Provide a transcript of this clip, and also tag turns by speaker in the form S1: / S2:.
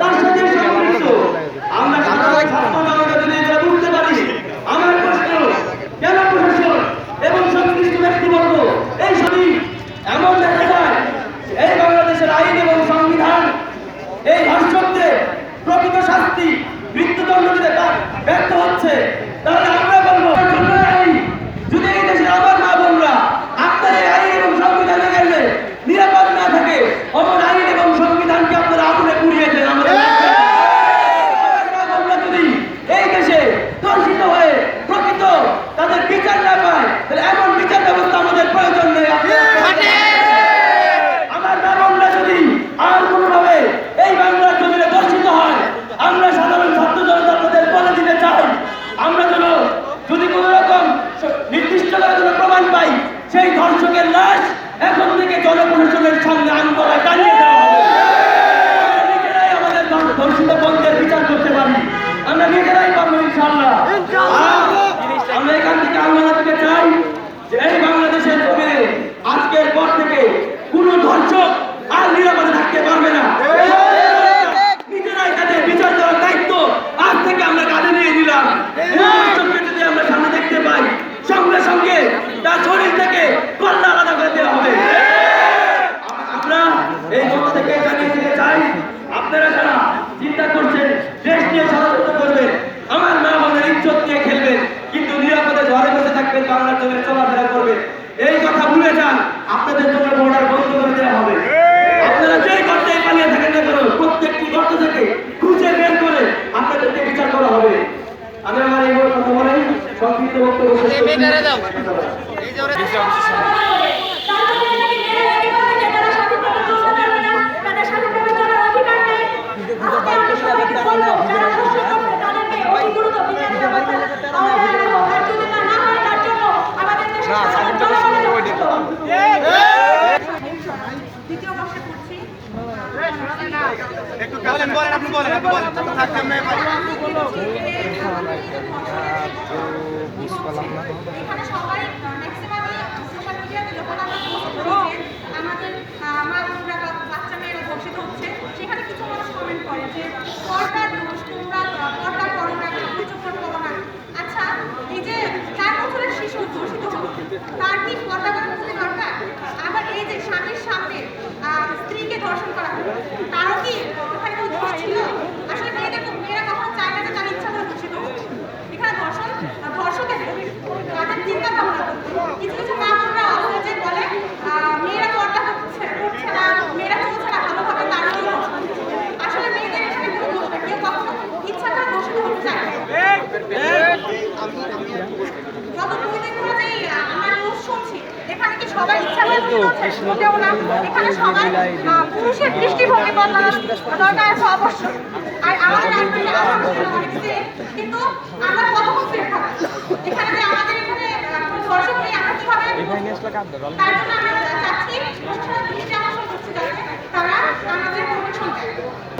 S1: তার সাথে আমরা বুঝতে পারি আমার প্রশ্ন কেন প্রশাসন এবং সংশ্লিষ্ট ব্যক্তিবর্গ এই সবই এমন দেখা যায় এই বাংলাদেশের আইন এবং সংবিধান এই ধর্ষকদের প্রকৃত শাস্তি মৃত্যুদণ্ড দিতে ব্যা- ব্যর্থ হচ্ছে তাহলে আমরা বলব জন্য আইন যদি এই দেশের আমার মা বোনরা আপনার এই আইন এবং সংবিধানে গেলে নিরাপদ না থাকে অমন আইন এবং সংবিধানকে আপনারা আগুনে পুড়িয়ে দেন আমাদের আমার মা বোনরা যদি এই দেশে ধর্ষিত হয়ে প্রকৃত তাদের বিচার না পায় তাহলে এমন বিচার ব্যবস্থা আমাদের প্রয়োজন নেই আমার মা বোনরা যদি আর কোনোভাবে এই বাংলার জমিনে দর্শিত হয় আমরা সাধারণ ছাত্র জনতা আপনাদের বলে দিতে চাই আমরা যেন যদি কোনো রকম স- নির্দিষ্ট পাই সেই ধর্ষকের লাশ এখন থেকে জনপ্রশাসনের সামনে আন্দোলন টানিয়ে দেওয়া হবে আমরা নিজেরাই আমাদের ধর- ধর্ষিত বন্ধের বিচার করতে পারি আমরা নিজেরাই পারব ইনশাল্লাহ আর আমরা এখান থেকে আন্দোলন দিতে চাই যে এই বাংলাদেশের জমিনে আজকের পর থেকে কোনো ধর্ষক আর নিরাপদে থাকতে পারবে না নিজেরাই তাদের বিচার দেওয়ার দায়িত্ব আজ থেকে আমরা কাঁধে নিয়ে নিলাম কোনো ধর্ষককে যদি আমরা সামনে দেখতে পাই সঙ্গে সঙ্গে তার শরীর থেকে কল্লা আলাদা করে দেওয়া হবে আমরা এই মত থেকে জানিয়ে দিতে চাই আপনারা যারা চিন্তা করছেন দেশ নিয়ে ষড়যন্ত্র করবেন। আমার মা বোনের ইজ্জত নিয়ে খেলবেন। কিন্তু নিরাপদে ঘরে বসে থাকবেন বাংলার জন্য চলাফেরা করবেন। এই কথা ভুলে যান আপনাদের জন্য বর্ডার বন্ধ করে দেওয়া হবে। আপনারা যেই গর্তে পালিয়ে থাকেন না কেন প্রত্যেকটি গর্ত থেকে খুঁজে বের করে আপনাদেরকে বিচার করা হবে। আমি আমার এই কথা বলেই সংক্ষিপ্ত বক্তব্য শেষ করছি।
S2: বলেন বলেন, আপনি বলেন আপনি বলেন। থাকতে
S3: আমরা মা বাচ্চা মেয়েরা ধর্ষিত হচ্ছে সেখানে কিছু করে যে পর্দার দোষ তোমরা পর্দা না আচ্ছা এই যে চার বছরের শিশু ধর্ষিত হলো তার কি পর্দা করার কোনো দরকার আবার এই যে স্বামীর সামনে আহ, স্ত্রীকে ধর্ষণ করা হলো তারও কি ওখানে কোনো দোষ ছিল আসলে মেয়েদের মেয়েরা কখনো চায় না যে তার ইচ্ছা করে ধর্ষিত হোক এখানে ধর্ষণ আহ, ধর্ষকের তাদের চিন্তা ভাবনা কিছু কিছু মা বোনরা আছে যে বলে আহ, মেয়েরা পর্দা করছে করছে না মেয়েরা চলছে না ভালোভাবে তারাও ধর্ষণ করছে। আসলে মেয়েদের এখানে কোনো দোষ নেই কেউ কখনো ইচ্ছা করে ধর্ষিত হতে চায় না। যতটুকু দেখব যে আহ, আমরা নিউজ শুনছি এখানে কি সবাই ইচ্ছা করে ধর্ষিত হচ্ছে? মোটেও না এখানে সবাই আহ, পুরুষের দৃষ্টিভঙ্গি বদলানো দরকার আছে অবশ্যই আর আমাদের কিন্তু আমরা কতক্ষণ সেফ থাকব এখানে যে আমাদের এখানে ধর্ষক নেই আমরা কীভাবে তার জন্য আমরা চাচ্ছি তারা আমাদের